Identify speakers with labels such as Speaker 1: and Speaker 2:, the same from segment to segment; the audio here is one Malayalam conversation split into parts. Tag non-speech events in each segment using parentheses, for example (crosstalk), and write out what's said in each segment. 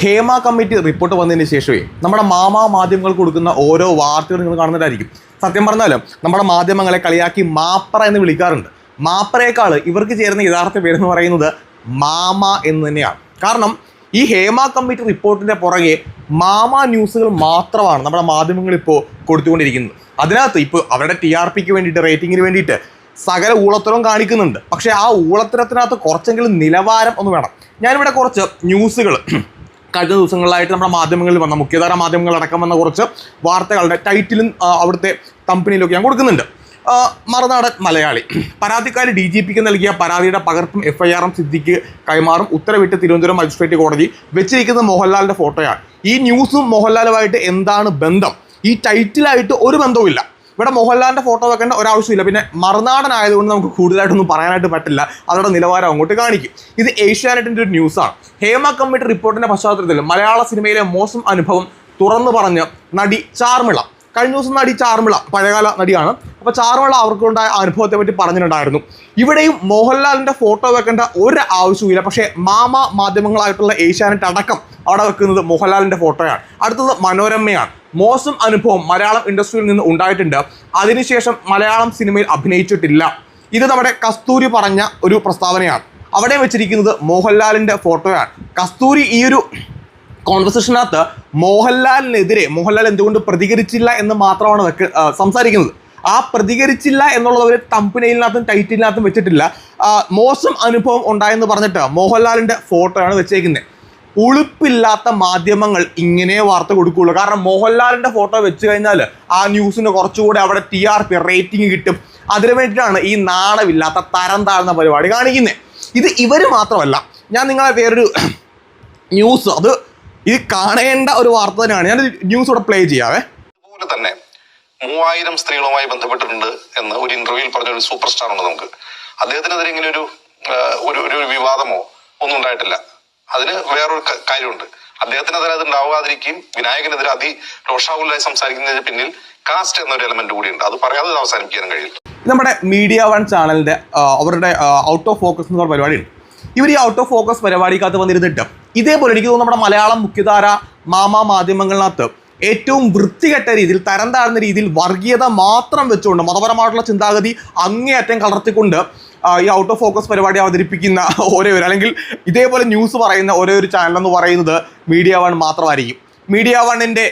Speaker 1: ഹേമ കമ്മിറ്റി റിപ്പോർട്ട് വന്നതിന് ശേഷമേ നമ്മുടെ മാമാ മാധ്യമങ്ങൾ കൊടുക്കുന്ന ഓരോ വാർത്തകൾ നിങ്ങൾ കാണുന്നതായിരിക്കും. സത്യം പറഞ്ഞാൽ നമ്മുടെ മാധ്യമങ്ങളെ കളിയാക്കി മാപ്പറ എന്ന് വിളിക്കാറുണ്ട്. മാപ്രയേക്കാൾ ഇവർക്ക് ചേരുന്ന യഥാർത്ഥ പേരെന്ന് പറയുന്നത് മാമ എന്ന് തന്നെയാണ്. കാരണം ഈ ഹേമ കമ്മിറ്റി റിപ്പോർട്ടിന്റെ പുറകെ മാമ ന്യൂസുകൾ മാത്രമാണ് നമ്മുടെ മാധ്യമങ്ങൾ ഇപ്പോൾ കൊടുത്തുകൊണ്ടിരിക്കുന്നത്. അതിനകത്ത് ഇപ്പോൾ അവരുടെ ടി ആർ പിക്ക് വേണ്ടിയിട്ട് റേറ്റിങ്ങിന് വേണ്ടിയിട്ട് സകല ഊളത്തരവും കാണിക്കുന്നുണ്ട്. പക്ഷേ ആ ഊളത്തരത്തിനകത്ത് കുറച്ചെങ്കിലും നിലവാരം ഒന്ന് വേണം. ഞാനിവിടെ കുറച്ച് ന്യൂസുകൾ കഴിഞ്ഞ ദിവസങ്ങളിലായിട്ട് നമ്മുടെ മാധ്യമങ്ങളിൽ വന്ന മുഖ്യധാര മാധ്യമങ്ങളടക്കം വന്ന കുറച്ച് വാർത്തകളുടെ ടൈറ്റിലും അവിടുത്തെ കമ്പനിയിലൊക്കെ ഞാൻ കൊടുക്കുന്നുണ്ട്. മറുനാടൻ മലയാളി. പരാതിക്കാരി ഡി ജി പിക്ക് നൽകിയ പരാതിയുടെ പകർപ്പും എഫ് ഐ ആറും സിദ്ദിഖ് കൈമാറും ഉത്തരവിട്ട് തിരുവനന്തപുരം മജിസ്ട്രേറ്റ് കോടതി വെച്ചിരിക്കുന്നത് മോഹൻലാലിന്റെ ഫോട്ടോയാണ്. ഈ ന്യൂസും മോഹൻലാലുമായിട്ട് എന്താണ് ബന്ധം? ഈ ടൈറ്റിലായിട്ട് ഒരു ബന്ധവുമില്ല. ഇവിടെ മോഹൻലാലിന്റെ ഫോട്ടോ വെക്കേണ്ട ഒരാവശ്യമില്ല. പിന്നെ മറുനാടൻ ആയതുകൊണ്ട് നമുക്ക് കൂടുതലായിട്ടൊന്നും പറയാനായിട്ട് പറ്റില്ല. അവരുടെ നിലവാരം അങ്ങോട്ട് കാണിക്കും. ഇത് ഏഷ്യാനെറ്റിന്റെ ഒരു ന്യൂസാണ് ഹേമ കമ്മിറ്റി റിപ്പോർട്ടിന്റെ പശ്ചാത്തലത്തിൽ മലയാള സിനിമയിലെ മോശം അനുഭവം തുറന്നു പറഞ്ഞ് നടി ചാർമിള. കഴിഞ്ഞ ദിവസം നടി ചാർമിള പഴയകാല നടിയാണ്. അപ്പോൾ ചാർമിള അവർക്കുണ്ടായ അനുഭവത്തെ പറ്റി പറഞ്ഞിട്ടുണ്ടായിരുന്നു. ഇവിടെയും മോഹൻലാലിന്റെ ഫോട്ടോ വെക്കേണ്ട ഒരു ആവശ്യവുമില്ല. പക്ഷേ മാമ മാധ്യമങ്ങളായിട്ടുള്ള ഏഷ്യാനെറ്റ് അടക്കം അവിടെ വെക്കുന്നത് മോഹൻലാലിന്റെ ഫോട്ടോയാണ് അടുത്തത് മനോരമയാണ്. മോശം അനുഭവം മലയാളം ഇൻഡസ്ട്രിയിൽ നിന്ന് ഉണ്ടായിട്ടുണ്ട്. അതിനുശേഷം മലയാളം സിനിമയിൽ അഭിനയിച്ചിട്ടില്ല. ഇത് നമ്മുടെ കസ്തൂരി പറഞ്ഞ ഒരു പ്രസ്താവനയാണ്. അവിടെ വെച്ചിരിക്കുന്നത് മോഹൻലാലിന്റെ ഫോട്ടോയാണ് കസ്തൂരി ഈ ഒരു കോൺവെർസേഷനകത്ത് മോഹൻലാലിനെതിരെ മോഹൻലാൽ എന്തുകൊണ്ട് പ്രതികരിച്ചില്ല എന്ന് മാത്രമാണ് സംസാരിക്കുന്നത്. ആ പ്രതികരിച്ചില്ല എന്നുള്ളത് അവർ തമ്പിനയിലിനകത്തും ടൈറ്റിലിനകത്തും വെച്ചിട്ടില്ല. മോശം അനുഭവം ഉണ്ടായെന്ന് പറഞ്ഞിട്ട് മോഹൻലാലിന്റെ ഫോട്ടോയാണ് വെച്ചേക്കുന്നത് ഉളുപ്പില്ലാത്ത മാധ്യമങ്ങൾ ഇങ്ങനെ വാർത്ത കൊടുക്കുകയുള്ളൂ കാരണം മോഹൻലാലിന്റെ ഫോട്ടോ വെച്ച് കഴിഞ്ഞാൽ ആ ന്യൂസിന് കുറച്ചുകൂടെ അവിടെ ടി ആർ പി റേറ്റിംഗ് കിട്ടും. അതിനു വേണ്ടിയിട്ടാണ് ഈ നാണമില്ലാത്ത തരം താഴ്ന്ന പരിപാടി കാണിക്കുന്നത് ഇത് ഇവർ മാത്രമല്ല ഞാൻ നിങ്ങളെ വേറൊരു (clears throat) ന്യൂസ് അത് ഇത് കാണേണ്ട ഒരു വാർത്ത തന്നെയാണ്. ഞാൻ ന്യൂസ് ഇവിടെ പ്ലേ ചെയ്യാവേ.
Speaker 2: അതുപോലെ തന്നെ മൂവായിരം സ്ത്രീകളുമായി ബന്ധപ്പെട്ടിട്ടുണ്ട് എന്ന് ഒരു ഇന്റർവ്യൂവിൽ പറഞ്ഞ ഒരു സൂപ്പർ സ്റ്റാർ ഉണ്ട് നമുക്ക്. അദ്ദേഹത്തിനെതിരെ ഇങ്ങനെ ഒരു ഒരു ഒരു വിവാദമോ ഒന്നും ഉണ്ടായിട്ടില്ല. അതിന് വേറൊരു കാര്യമുണ്ട്. അദ്ദേഹത്തിനെതിരെ അത് ഉണ്ടാവാതിരിക്കുകയും വിനായകനെതിരെ അതി രോഷാവുലായി സംസാരിക്കുന്നതിന് പിന്നിൽ കാസ്റ്റ് എന്നൊരു എലമെന്റ് കൂടിയുണ്ട് അത് പറയാതെ അവസാനിപ്പിക്കാനും കഴിയില്ല.
Speaker 1: നമ്മുടെ മീഡിയ വൺ ചാനലിന്റെ അവരുടെ ഔട്ട് ഓഫ് ഫോക്കസ് എന്ന് പറഞ്ഞ പരിപാടിയുണ്ട് ഇവർ ഈ ഔട്ട് ഓഫ് ഫോക്കസ് പരിപാടിക്കകത്ത് വന്നിരുന്നിട്ട് ഇതേപോലെ എനിക്ക് തോന്നുന്നു നമ്മുടെ മലയാളം മുഖ്യധാര മാമാ മാധ്യമങ്ങളിനകത്ത് ഏറ്റവും വൃത്തികെട്ട രീതിയിൽ തരം താഴ്ന്ന രീതിയിൽ വർഗീയത മാത്രം വെച്ചുകൊണ്ട് മതപരമായിട്ടുള്ള ചിന്താഗതി അങ്ങേയറ്റം കളർത്തിക്കൊണ്ട് ഈ ഔട്ട് ഓഫ് ഫോക്കസ് പരിപാടി അവതരിപ്പിക്കുന്ന ഓരോ ഒരു അല്ലെങ്കിൽ ഇതേപോലെ ന്യൂസ് പറയുന്ന ഒരേ ഒരു ചാനൽ എന്ന് പറയുന്നത് മീഡിയ വൺ മാത്രമായിരിക്കും. മീഡിയ വണ്ണിന്റെ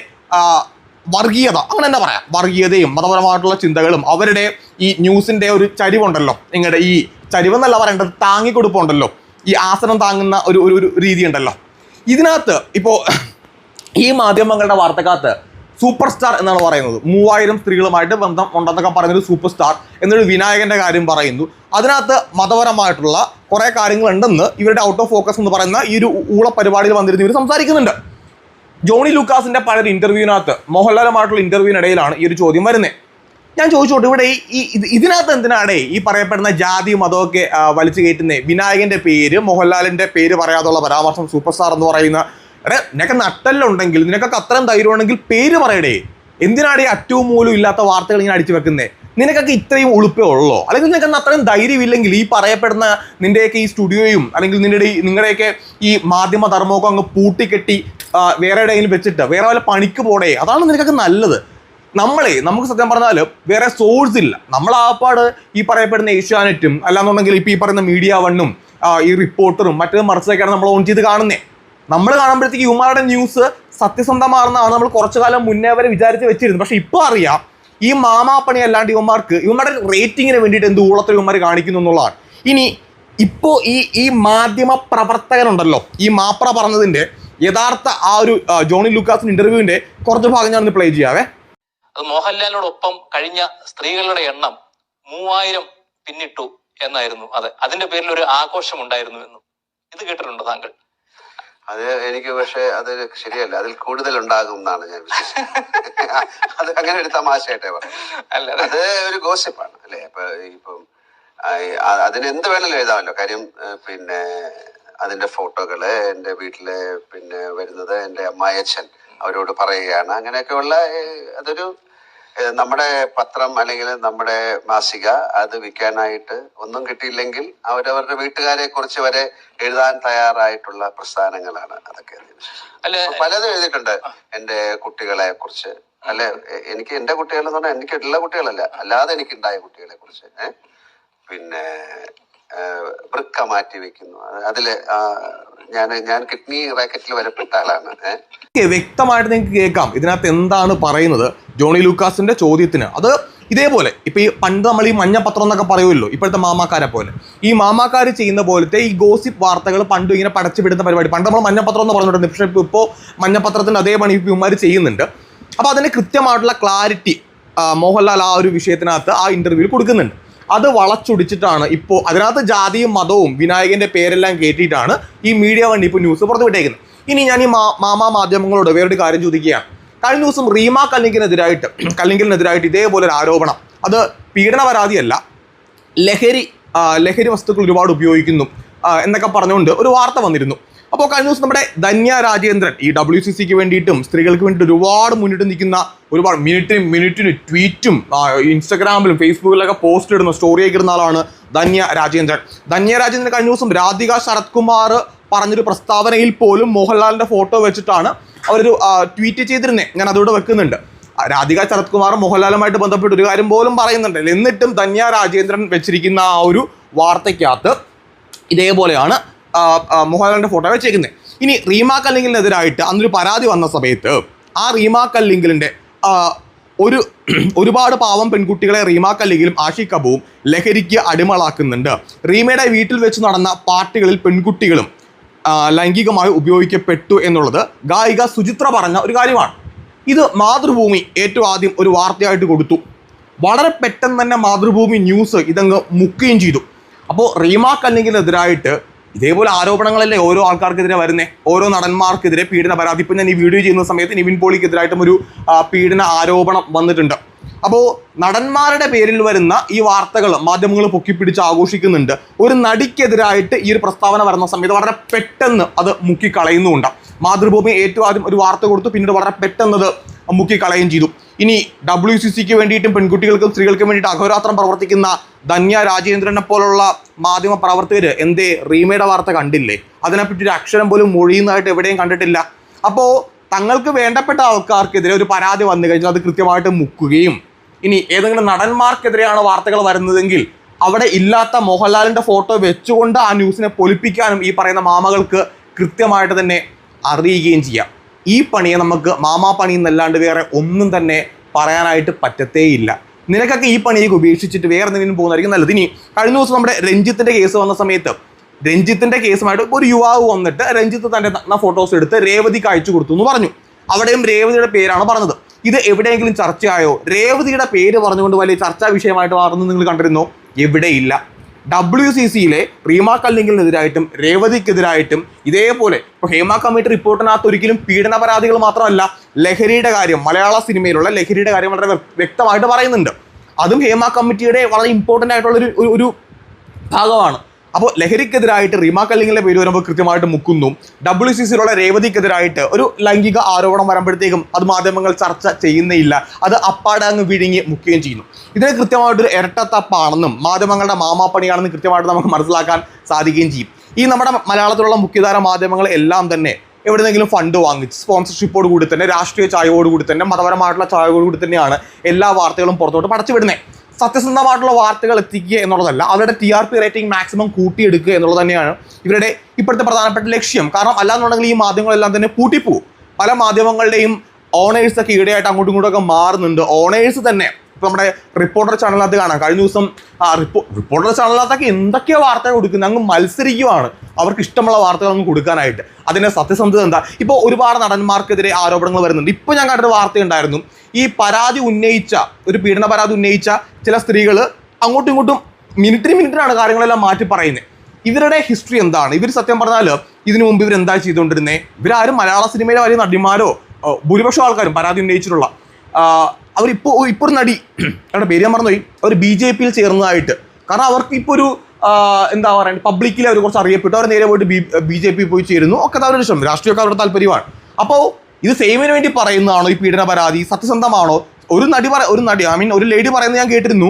Speaker 1: വർഗീയത അങ്ങനെ തന്നെ പറയാം? വർഗീയതയും മതപരമായിട്ടുള്ള ചിന്തകളും അവരുടെ ഈ ന്യൂസിന്റെ ഒരു ചരിവുണ്ടല്ലോ. നിങ്ങളുടെ ഈ ചരിവെന്നല്ല പറയേണ്ടത് താങ്ങിക്കൊടുപ്പുണ്ടല്ലോ. ഈ ആസനം താങ്ങുന്ന ഒരു ഒരു ഒരു രീതി ഉണ്ടല്ലോ. ഇതിനകത്ത് ഇപ്പോൾ ഈ മാധ്യമങ്ങളുടെ വാർത്തക്കകത്ത് സൂപ്പർ സ്റ്റാർ എന്നാണ് പറയുന്നത്. മൂവായിരം സ്ത്രീകളുമായിട്ട് ബന്ധം ഉണ്ടെന്നൊക്കെ പറയുന്നൊരു സൂപ്പർ സ്റ്റാർ എന്നൊരു വിനായകന്റെ കാര്യം പറയുന്നു. അതിനകത്ത് മതപരമായിട്ടുള്ള കുറേ കാര്യങ്ങളുണ്ടെന്ന് ഇവരുടെ ഔട്ട് ഓഫ് ഫോക്കസ് എന്ന് പറയുന്ന ഈ ഒരു ഊള പരിപാടിയിൽ വന്നിരുന്ന് ഇവർ സംസാരിക്കുന്നുണ്ട്. ജോണി ലൂക്കാസിന്റെ പഴയൊരു ഇന്റർവ്യൂവിനകത്ത് മോഹൻലാലുമായിട്ടുള്ള ഇന്റർവ്യൂവിനിടയിലാണ് ഈ ഒരു ചോദ്യം വരുന്നത് ഞാൻ ചോദിച്ചോട്ടെ ഇവിടെ ഈ ഈ- ഇത് ഇതിനകത്ത് എന്തിനാടേ ഈ പറയപ്പെടുന്ന ജാതി മതമൊക്കെ വലിച്ചു കയറ്റുന്നേ? വിനായകന്റെ പേര് മോഹൻലാലിന്റെ പേര് പറയാതുള്ള പരാമർശം സൂപ്പർ സ്റ്റാർ എന്ന് പറയുന്ന എടേ നിനക്ക് നട്ടെല്ലുണ്ടെങ്കിൽ നിനക്കൊക്കെ അത്രയും ധൈര്യം ഉണ്ടെങ്കിൽ പേര് പറയടേ. എന്തിനാണ് ഈ അറ്റവും മൂലം ഇല്ലാത്ത വാർത്തകൾ ഇങ്ങനെ അടിച്ചു വെക്കുന്നേ? നിനക്കൊക്കെ ഇത്രയും ഉളുപ്പേ ഉള്ളോ? അല്ലെങ്കിൽ നിനക്ക് അത്രയും ധൈര്യമില്ലെങ്കിൽ ഈ പറയപ്പെടുന്ന നിന്റെയൊക്കെ ഈ സ്റ്റുഡിയോയും അല്ലെങ്കിൽ നിന്റെ നിങ്ങളുടെയൊക്കെ ഈ മാധ്യമ ധർമ്മമൊക്കെ അങ്ങ് പൂട്ടിക്കെട്ടി വേറെ എവിടെയെങ്കിലും വെച്ചിട്ട് വേറെ വല്ല പണിക്ക് പോടേ അതാണ് നിനക്കൊക്കെ നല്ലത്. നമ്മളെ നമുക്ക് സത്യം പറഞ്ഞാൽ വേറെ സോഴ്സ് ഇല്ല. നമ്മൾ ആപ്പാട് ഈ പറയപ്പെടുന്ന ഏഷ്യാനെറ്റും അല്ലാന്നുണ്ടെങ്കിൽ ഇപ്പോൾ ഈ പറയുന്ന മീഡിയ വണ്ണും ഈ റിപ്പോർട്ടറും മറ്റേ മറിച്ചതൊക്കെയാണ് നമ്മൾ ഓൺ ചെയ്ത് കാണുന്നേ. നമ്മൾ കാണുമ്പോഴത്തേക്ക് യുമാരുടെ ന്യൂസ് സത്യസന്ധമാണെന്നാണ് നമ്മൾ കുറച്ചു കാലം മുന്നേ വരെ വിചാരിച്ച് വെച്ചിരുന്നത്. പക്ഷെ ഇപ്പോൾ അറിയാം ഈ മാമാപ്പണി അല്ലാണ്ട് യുവമാർക്ക് യുവമാരുടെ റേറ്റിങ്ങിന് വേണ്ടിയിട്ട് എന്ത് ഊളത്തിൽ യുവമാർ കാണിക്കുന്നു എന്നുള്ളതാണ്. ഇനി ഇപ്പോൾ ഈ ഈ മാധ്യമ പ്രവർത്തകനുണ്ടല്ലോ ഈ മാപ്ര പറഞ്ഞതിന്റെ യഥാർത്ഥ ആ ഒരു ജോണി ലൂക്കാസിന്റെ ഇന്റർവ്യൂവിന്റെ കുറച്ച് ഭാഗം ഞാൻ പ്ലേ ചെയ്യാവേ.
Speaker 3: അത് മോഹൻലാലിനോടൊപ്പം കഴിഞ്ഞ സ്ത്രീകളുടെ എണ്ണം മൂവായിരം പിന്നിട്ടു എന്നായിരുന്നു. അതെ അതിന്റെ പേരിൽ ഒരു ആഘോഷം ഉണ്ടായിരുന്നു എന്നും. ഇത് കേട്ടിട്ടുണ്ടോ താങ്കൾ?
Speaker 4: അത് എനിക്ക് പക്ഷെ അത് ശരിയല്ല അതിൽ കൂടുതൽ ഉണ്ടാകും എന്നാണ് ഞാൻ വിശ്വസിക്കുന്നത്. അത് അങ്ങനെ ഒരു തമാശയായിട്ടേ പറഞ്ഞു
Speaker 3: അല്ല
Speaker 4: അത് ഒരു ഗോസിപ്പാണ് അല്ലെ? അപ്പൊ ഇപ്പം അതിന് എന്ത് വേണമെങ്കിലും എഴുതാമല്ലോ. കാര്യം പിന്നെ അതിന്റെ ഫോട്ടോകൾ എന്റെ വീട്ടിൽ പിന്നെ വരുന്നത് എന്റെ അമ്മായച്ഛൻ അവരോട് പറയുകയാണ്. അങ്ങനെയൊക്കെയുള്ള ഉള്ള അതൊരു നമ്മുടെ പത്രം അല്ലെങ്കിൽ നമ്മുടെ മാസിക അത് വിൽക്കാനായിട്ട് ഒന്നും കിട്ടിയില്ലെങ്കിൽ അവരവരുടെ വീട്ടുകാരെ കുറിച്ച് വരെ എഴുതാൻ തയ്യാറായിട്ടുള്ള പ്രസ്ഥാനങ്ങളാണ് അതൊക്കെ പലതും എഴുതിയിട്ടുണ്ട്. എന്റെ കുട്ടികളെ കുറിച്ച്. അല്ലെ എനിക്ക് എന്റെ കുട്ടികൾ എന്ന് പറഞ്ഞാൽ എനിക്ക് ഉള്ള കുട്ടികളല്ല. അല്ലാതെ എനിക്കുണ്ടായ കുട്ടികളെ കുറിച്ച്. പിന്നെ വൃക്ക മാറ്റി വെക്കുന്നു. അതിൽ ഞാൻ ഞാൻ കിഡ്നി റാക്കറ്റിൽ വരെ പെട്ട ആളാണ്.
Speaker 1: വ്യക്തമായിട്ട് നിങ്ങൾക്ക് കേൾക്കാം. ഇതിനകത്ത് എന്താണ് പറയുന്നത്? ജോണി ലൂക്കാസിന്റെ ചോദ്യത്തിന്. അത് ഇതേപോലെ. ഇപ്പൊ ഈ പണ്ട് നമ്മൾ ഈ മഞ്ഞപത്രം എന്നൊക്കെ പറയുമല്ലോ ഇപ്പോഴത്തെ മാമാക്കാരെ പോലെ. ഈ മാമാക്കാർ ചെയ്യുന്ന പോലത്തെ ഈ ഗോസിപ്പ് വാർത്തകൾ പണ്ട് ഇങ്ങനെ പടച്ചുവിടുന്ന പരിപാടി. പണ്ട് നമ്മൾ മഞ്ഞപത്രം എന്ന് പറഞ്ഞിട്ടുണ്ട്. പക്ഷേ ഇപ്പോൾ മഞ്ഞപത്രത്തിന്റെ അതേ പണി ഇവന്മാർ ചെയ്യുന്നുണ്ട്. അപ്പോൾ അതിന് കൃത്യമായിട്ടുള്ള ക്ലാരിറ്റി മോഹൻലാൽ ആ ഒരു വിഷയത്തിനകത്ത് ആ ഇന്റർവ്യൂവിൽ കൊടുക്കുന്നുണ്ട്. അത് വളച്ചൊടിച്ചിട്ടാണ് ഇപ്പോൾ അതിനകത്ത് ജാതിയും മതവും വിനായകന്റെ പേരെല്ലാം കയറ്റിയിട്ടാണ് ഈ മീഡിയ വണ്ടി ഇപ്പോൾ ന്യൂസ് പുറത്തുവിട്ടേക്കുന്നത്. ഇനി ഞാൻ ഈ മാ മാമാ മാധ്യമങ്ങളോട് വേറൊരു കാര്യം ചോദിക്കുകയാണ്. കഴിഞ്ഞ ദിവസം റീമ കല്ലിങ്കിനെതിരായിട്ട് (clears throat) കല്ലിങ്കലിനെതിരായിട്ട് ഇതേപോലെ ഒരു ആരോപണം. അത് പീഡന പരാതിയല്ല ലഹരി ലഹരി വസ്തുക്കൾ ഒരുപാട് ഉപയോഗിക്കുന്നു എന്നൊക്കെ പറഞ്ഞുകൊണ്ട് ഒരു വാർത്ത വന്നിരുന്നു. അപ്പോൾ കഴിഞ്ഞ ദിവസം നമ്മുടെ ധന്യ രാജേന്ദ്രൻ ഈ ഡബ്ല്യു സി സിക്ക് വേണ്ടിയിട്ടും സ്ത്രീകൾക്ക് വേണ്ടിയിട്ട് ഒരുപാട് മുന്നിട്ട് നിൽക്കുന്ന ഒരുപാട് മിനിറ്റിന് മിനിറ്റിന് ട്വീറ്റും ഇൻസ്റ്റാഗ്രാമിലും ഇൻസ്റ്റഗ്രാമിലും ഫേസ്ബുക്കിലൊക്കെ പോസ്റ്റ് ഇടുന്ന സ്റ്റോറി ഇടുന്ന ആളാണ് ധന്യ രാജേന്ദ്രൻ. ധന്യ രാജേന്ദ്രൻ കഴിഞ്ഞ ദിവസം രാധിക ശരത്കുമാർ പറഞ്ഞൊരു പ്രസ്താവനയിൽ പോലും മോഹൻലാലിന്റെ ഫോട്ടോ വെച്ചിട്ടാണ് അവരൊരു ട്വീറ്റ് ചെയ്തിരുന്നേ. ഞാൻ അതോടെ വെക്കുന്നുണ്ട്. രാധിക ശരത് കുമാറും മോഹൻലാലുമായിട്ട് ബന്ധപ്പെട്ട് ഒരു കാര്യം പോലും പറയുന്നുണ്ട്. എന്നിട്ടും ധന്യ രാജേന്ദ്രൻ വെച്ചിരിക്കുന്ന ആ ഒരു വാർത്തയ്ക്കകത്ത് ഇതേപോലെയാണ് മോഹൻലാലിന്റെ ഫോട്ടോ വെച്ചേക്കുന്നത് ഇനി റീമാ കല്ലിങ്കലിനെതിരായിട്ട് അന്നൊരു പരാതി വന്ന സമയത്ത് ആ റീമാ കല്ലിങ്കിലിന്റെ ഒരു ഒരുപാട് പാവം പെൺകുട്ടികളെ റീമാ കല്ലിങ്കിലും ആഷി കബുവും ലഹരിക്ക് അടിമളാക്കുന്നുണ്ട് റീമയുടെ വീട്ടിൽ വെച്ച് നടന്ന പാർട്ടികളിൽ പെൺകുട്ടികളും ലൈംഗികമായി ഉപയോഗിക്കപ്പെട്ടു എന്നുള്ളത് ഗായിക സുചിത്ര പറഞ്ഞ ഒരു കാര്യമാണ്. ഇത് മാതൃഭൂമി ഏറ്റവും ആദ്യം ഒരു വാർത്തയായിട്ട് കൊടുത്തു. വളരെ പെട്ടെന്ന് തന്നെ മാതൃഭൂമി ന്യൂസ് ഇതങ്ങ് മുക്കുകയും ചെയ്തു. അപ്പോൾ റീമാ കല്ലിങ്ങിനെതിരായിട്ട് ഇതേപോലെ ആരോപണങ്ങളല്ലേ ഓരോ ആൾക്കാർക്കെതിരെ വരുന്നേ? ഓരോ നടന്മാർക്കെതിരെ പീഡന പരാതി ഇപ്പം ഞാൻ ഈ വീഡിയോ ചെയ്യുന്ന സമയത്ത് നിവിൻ പോളിക്കെതിരായിട്ടും ഒരു പീഡന ആരോപണം വന്നിട്ടുണ്ട്. അപ്പോൾ നടന്മാരുടെ പേരിൽ വരുന്ന ഈ വാർത്തകൾ മാധ്യമങ്ങൾ പൊക്കിപ്പിടിച്ച് ആഘോഷിക്കുന്നുണ്ട്. ഒരു നടിക്കെതിരായിട്ട് ഈ ഒരു പ്രസ്താവന വരുന്ന സമയത്ത് വളരെ പെട്ടെന്ന് അത് മുക്കിക്കളയുന്നുമുണ്ട് മാതൃഭൂമി ഏറ്റവും ആദ്യം ഒരു വാർത്ത കൊടുത്തു പിന്നീട് വളരെ പെട്ടെന്ന് അത് മുക്കിക്കളയും ചെയ്തു. ഇനി ഡബ്ല്യു സി സിക്ക് വേണ്ടിയിട്ടും പെൺകുട്ടികൾക്കും സ്ത്രീകൾക്കും വേണ്ടിയിട്ട് അഹോരാത്രം പ്രവർത്തിക്കുന്ന ധന്യ രാജേന്ദ്രനെ പോലുള്ള മാധ്യമ പ്രവർത്തകർ എന്തേ റീമയുടെ വാർത്ത കണ്ടില്ലേ? അതിനെപ്പറ്റി ഒരു അക്ഷരം പോലും മൊഴിയുന്നതായിട്ട് എവിടെയും കണ്ടിട്ടില്ല. അപ്പോൾ തങ്ങൾക്ക് വേണ്ടപ്പെട്ട ആൾക്കാർക്കെതിരെ ഒരു പരാതി വന്നു കഴിഞ്ഞാൽ അത് കൃത്യമായിട്ട് മുക്കുകയും. ഇനി ഏതെങ്കിലും നടന്മാർക്കെതിരെയാണ് വാർത്തകൾ വരുന്നതെങ്കിൽ അവിടെ ഇല്ലാത്ത മോഹൻലാലിന്റെ ഫോട്ടോ വെച്ചുകൊണ്ട് ആ ന്യൂസിനെ പൊലിപ്പിക്കാനും ഈ പറയുന്ന മാമകൾക്ക് കൃത്യമായിട്ട് തന്നെ അറിയുകയും ചെയ്യാം. ഈ പണിയെ നമുക്ക് മാമാ പണി എന്നല്ലാണ്ട് വേറെ ഒന്നും തന്നെ പറയാനായിട്ട് പറ്റത്തേയില്ല. നിനക്കൊക്കെ ഈ പണിയൊക്കെ ഉപേക്ഷിച്ചിട്ട് വേറെ എന്തെങ്കിലും പോകുന്നതായിരിക്കും നല്ലത്. ഇനി കഴിഞ്ഞ ദിവസം നമ്മുടെ രഞ്ജിത്തിന്റെ കേസ് വന്ന സമയത്ത് രഞ്ജിത്തിന്റെ കേസുമായിട്ട് ഒരു യുവാവ് വന്നിട്ട് രഞ്ജിത്ത് തന്റെ ഫോട്ടോസ് എടുത്ത് രേവതിക്ക് അയച്ചു കൊടുത്തു എന്ന് പറഞ്ഞു. അവിടെയും രേവതിയുടെ പേരാണ് പറഞ്ഞത്. ഇത് എവിടെയെങ്കിലും ചർച്ചയായോ? രേവതിയുടെ പേര് പറഞ്ഞുകൊണ്ട് വലിയ ചർച്ചാ വിഷയമായിട്ട് മാറുന്നത് നിങ്ങൾ കണ്ടിരുന്നോ? എവിടെയില്ല. ഡബ്ല്യു സി സിയിലെ റീമ കല്ലിങ്ങിനെതിരായിട്ടും രേവതിക്കെതിരായിട്ടും ഇതേപോലെ ഇപ്പോൾ ഹേമ കമ്മിറ്റി റിപ്പോർട്ടിനകത്ത് ഒരിക്കലും പീഡന പരാതികൾ മാത്രമല്ല ലഹരിയുടെ കാര്യം മലയാള സിനിമയിലുള്ള ലഹരിയുടെ കാര്യം വളരെ വ്യക്തമായിട്ട് പറയുന്നുണ്ട്. അതും ഹേമ കമ്മിറ്റിയുടെ വളരെ ഇമ്പോർട്ടന്റ് ആയിട്ടുള്ള ഒരു ഒരു- ഒരു ഭാഗമാണ്. അപ്പോൾ ലഹരിക്കെതിരായിട്ട് റീമാ കല്ലിങ്ങിലെ പേര് വരുമ്പോൾ കൃത്യമായിട്ട് മുക്കുന്നു. ഡബ്ല്യു സി സിയിലുള്ള രേവതിക്കെതിരായിട്ട് ഒരു ലൈംഗിക ആരോപണം വരുമ്പോഴത്തേക്കും അത് മാധ്യമങ്ങൾ ചർച്ച ചെയ്യുന്നില്ല അത് അപ്പാടെ അങ്ങ് വിഴുങ്ങി മുക്കുകയും ചെയ്യുന്നു. ഇതിന് കൃത്യമായിട്ടൊരു ഇരട്ടത്തപ്പാണെന്നും മാധ്യമങ്ങളുടെ മാമാപ്പണിയാണെന്നും കൃത്യമായിട്ട് നമുക്ക് മനസ്സിലാക്കാൻ സാധിക്കുകയും ചെയ്യും. ഈ നമ്മുടെ മലയാളത്തിലുള്ള മുഖ്യധാര മാധ്യമങ്ങൾ എല്ലാം തന്നെ എവിടെന്നെങ്കിലും ഫണ്ട് വാങ്ങിച്ച് സ്പോൺസർഷിപ്പോട് കൂടി തന്നെ രാഷ്ട്രീയ ചായവോട് കൂടി തന്നെ മതപരമായിട്ടുള്ള ചായവോട് കൂടി തന്നെയാണ് എല്ലാ വാർത്തകളും പുറത്തോട്ട് പടച്ചു വിടുന്നത് സത്യസന്ധമായിട്ടുള്ള വാർത്തകൾ എത്തിക്കുക എന്നുള്ളതല്ല അവരുടെ T R P rating maximum കൂട്ടിയെടുക്കുക എന്നുള്ളത് തന്നെയാണ് ഇവരുടെ ഇപ്പോഴത്തെ പ്രധാനപ്പെട്ട ലക്ഷ്യം. കാരണം അല്ലാന്നുണ്ടെങ്കിൽ ഈ മാധ്യമങ്ങളെല്ലാം തന്നെ പൂട്ടിപ്പോവും. പല മാധ്യമങ്ങളുടെയും ഓണേഴ്സൊക്കെ ഈടെയായിട്ട് അങ്ങോട്ടും ഇങ്ങോട്ടൊക്കെ മാറുന്നുണ്ട്. ഓണേഴ്സ് തന്നെ ഇപ്പൊ നമ്മുടെ റിപ്പോർട്ടർ ചാനലിനകത്ത് കാണാം. കഴിഞ്ഞ ദിവസം ആ റിപ്പോ റിപ്പോർട്ടർ ചാനലിനകത്തൊക്കെ എന്തൊക്കെയോ വാർത്തകൾ കൊടുക്കുന്നത് അങ്ങ് മത്സരിക്കുവാണ്. അവർക്ക് ഇഷ്ടമുള്ള വാർത്തകൾ അങ്ങ് കൊടുക്കാനായിട്ട്. അതിന്റെ സത്യസന്ധത എന്താ? ഇപ്പൊ ഒരുപാട് നടന്മാർക്കെതിരെ ആരോപണങ്ങൾ വരുന്നുണ്ട്. ഇപ്പൊ ഞാൻ കണ്ടൊരു വാർത്ത ഉണ്ടായിരുന്നു ഈ പരാതി ഉന്നയിച്ച ഒരു പീഡന പരാതി ഉന്നയിച്ച ചില സ്ത്രീകൾ അങ്ങോട്ടും ഇങ്ങോട്ടും മിനിറ്റിന് മിനിറ്റിനാണ് കാര്യങ്ങളെല്ലാം മാറ്റി പറയുന്നത് ഇവരുടെ ഹിസ്റ്ററി എന്താണ്? ഇവർ സത്യം പറഞ്ഞാൽ ഇതിനു മുമ്പ് ഇവർ എന്താ ചെയ്തുകൊണ്ടിരുന്നത് ഇവരാരും മലയാള സിനിമയിലെ വലിയ നടിമാരോ ഭൂരിപക്ഷം ആൾക്കാരും പരാതി ഉന്നയിച്ചിട്ടുള്ള അവരിപ്പോൾ ഇപ്പോൾ നടി അവരുടെ പേര് ഞാൻ മറന്നുപോയി. അവർ ബി ജെ പിയിൽ ചേർന്നതായിട്ട്. കാരണം അവർക്ക് ഇപ്പോൾ ഒരു എന്താ പറയുക പബ്ലിക്കിൽ അവർ കുറച്ച് അറിയപ്പെട്ടു. അവർ നേരെ പോയിട്ട് ബി ബി ജെ പി പോയി ചേരുന്നു. ഒക്കെ അവരുടെ ഇഷ്ടം രാഷ്ട്രീയമൊക്കെ അവരുടെ താല്പര്യമാണ്. അപ്പോൾ ഇത് സെയിമിന് വേണ്ടി പറയുന്നതാണോ ഈ പീഡന പരാതി? സത്യസന്ധമാണോ? ഒരു നടി പറ ഒരു നടി ഐ മീൻ ഒരു ലേഡി പറയുന്നത് ഞാൻ കേട്ടിരുന്നു.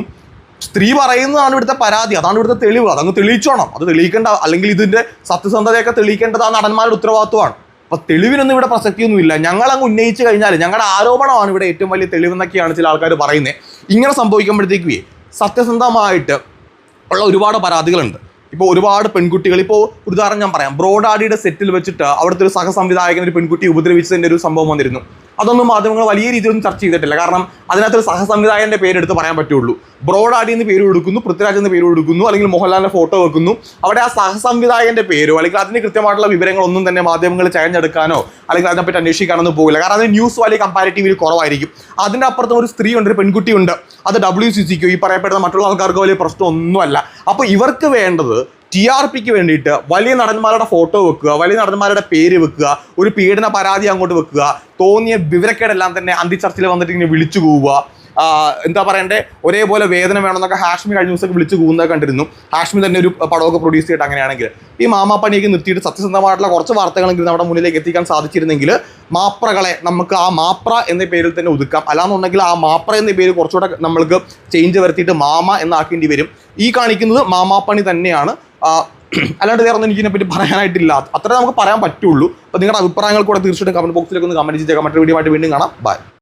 Speaker 1: സ്ത്രീ പറയുന്നതാണ് ഇവിടുത്തെ പരാതി. അതാണ് ഇവിടുത്തെ തെളിവ്. അതങ്ങ് തെളിയിച്ചോണം. അത് തെളിയിക്കേണ്ട അല്ലെങ്കിൽ ഇതിന്റെ സത്യസന്ധതയൊക്കെ തെളിയിക്കേണ്ടത് ആ നടന്മാരുടെ ഉത്തരവാദിത്വമാണ്. അപ്പൊ തെളിവിനൊന്നും ഇവിടെ പ്രസക്തിയൊന്നുമില്ല. ഞങ്ങൾ അങ്ങ് ഉന്നയിച്ചു കഴിഞ്ഞാൽ ഞങ്ങളുടെ ആരോപണമാണ് ഇവിടെ ഏറ്റവും വലിയ തെളിവെന്നൊക്കെയാണ് ചില ആൾക്കാർ പറയുന്നത് ഇങ്ങനെ സംഭവിക്കുമ്പോഴത്തേക്കുവേ സത്യസന്ധമായിട്ട് ഉള്ള ഒരുപാട് പരാതികളുണ്ട്. ഇപ്പോൾ ഒരുപാട് പെൺകുട്ടികൾ ഇപ്പോൾ ഉദാഹരണം ഞാൻ പറയാം. ബ്രോഡാഡിയുടെ സെറ്റിൽ വെച്ചിട്ട് അവിടുത്തെ ഒരു സഹസംവിധായകൻ ഒരു പെൺകുട്ടി ഉപദ്രവിച്ചതിന്റെ ഒരു സംഭവം വന്നിരുന്നു. അതൊന്നും മാധ്യമങ്ങൾ വലിയ രീതിയിലൊന്നും ചർച്ച ചെയ്തിട്ടില്ല. കാരണം അതിനകത്ത് ഒരു സഹസംവിധായകന്റെ പേരെടുത്ത് പറയാൻ പറ്റുള്ളൂ. ബ്രോഡാഡി എന്ന് പേര് കൊടുക്കുന്നു പൃഥ്വിരാജ് എന്ന് പേര് കൊടുക്കുന്നു അല്ലെങ്കിൽ മോഹൻലാലിന്റെ ഫോട്ടോ വെക്കുന്നു. അവിടെ ആ സഹസംവിധായകന്റെ പേരോ അല്ലെങ്കിൽ അതിന് കൃത്യമായിട്ടുള്ള വിവരങ്ങളൊന്നും തന്നെ മാധ്യമങ്ങൾ ചകഞ്ഞെടുക്കാനോ അല്ലെങ്കിൽ അതിനെപ്പറ്റി അന്വേഷിക്കാനോ ഒന്നും പോകില്ല. കാരണം അത് ന്യൂസ് വാല്യൂ കമ്പാരിറ്റീവിൽ കുറവായിരിക്കും. അതിന്റെ അപ്പുറത്ത് ഒരു സ്ത്രീ ഉണ്ട് ഒരു പെൺകുട്ടിയുണ്ട് അത് ഡബ്ല്യു സി സിക്കോ ഈ പറയപ്പെടുന്ന മറ്റുള്ള ആൾക്കാർക്ക് വലിയ പ്രശ്നമൊന്നുമല്ല. അപ്പോൾ ഇവർക്ക് വേണ്ടത് ടി ആർ പിക്ക് വേണ്ടിയിട്ട് വലിയ നടന്മാരുടെ ഫോട്ടോ വെക്കുക വലിയ നടന്മാരുടെ പേര് വെക്കുക ഒരു പീഡന പരാതി അങ്ങോട്ട് വെക്കുക തോന്നിയ വിവരക്കേടെല്ലാം തന്നെ അന്തിച്ചർച്ചയിൽ വന്നിട്ട് ഇങ്ങനെ വിളിച്ചു പോവുക എന്താ പറയണ്ടേ? ഒരേപോലെ വേദന വേണമെന്നൊക്കെ ഹാഷ്മി കഴിഞ്ഞ ദിവസമൊക്കെ വിളിച്ചു പോകുന്നത് കണ്ടിരുന്നു. ഹാഷ്മി തന്നെ ഒരു പടമൊക്കെ പ്രൊഡ്യൂസ് ചെയ്തിട്ട് അങ്ങനെയാണെങ്കിൽ. ഈ മാമാപ്പണിയൊക്കെ നിർത്തിയിട്ട് സത്യസന്ധമായിട്ടുള്ള കുറച്ച് വാർത്തകളെങ്കിലും നമ്മുടെ മുന്നിലേക്ക് എത്തിക്കാൻ സാധിച്ചിരുന്നെങ്കിൽ മാപ്രകളെ നമുക്ക് ആ മാപ്ര എന്ന പേരിൽ തന്നെ ഒതുക്കാം. അല്ലാന്നുണ്ടെങ്കിൽ ആ മാപ്ര എന്ന പേര് കുറച്ചുകൂടെ നമ്മൾക്ക് ചേഞ്ച് വരുത്തിയിട്ട് മാമ എന്നാക്കേണ്ടി വരും. ഈ കാണിക്കുന്നത് മാമാപ്പണി തന്നെയാണ്. അല്ലാണ്ട് വേറെ ഒന്നും എനിക്ക് പറ്റി പറയാനായിട്ടില്ല. അത്രേ നമുക്ക് പറയാൻ പറ്റുള്ളൂ. അപ്പോൾ നിങ്ങളുടെ അഭിപ്രായങ്ങൾ കൂടെ തീർച്ചയായിട്ടും കമന്റ് ബോക്സിലേക്ക് ഒന്ന് കമന്റ് ചെയ്തേക്കാം. മറ്റൊരു വീഡിയോ ആയിട്ട് വീണ്ടും കാണാം. ബൈ